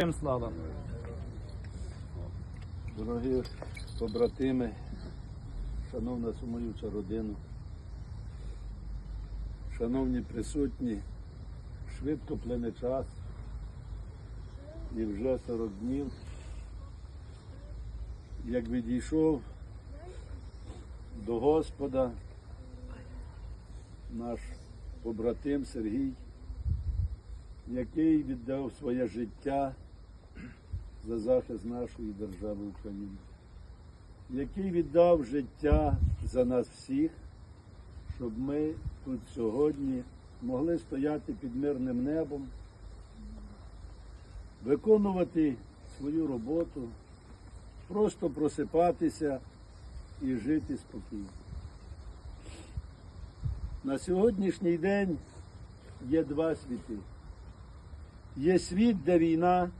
Слава. Дорогі побратими, шановна сумоюча родина, шановні присутні, швидко плине час і вже 40 днів, як відійшов до Господа наш побратим Сергій, який віддав своє життя за захист нашої держави України, який віддав життя за нас всіх, щоб ми тут сьогодні могли стояти під мирним небом, виконувати свою роботу, просто просипатися і жити спокійно. На сьогоднішній день є два світи. Є світ, де війна,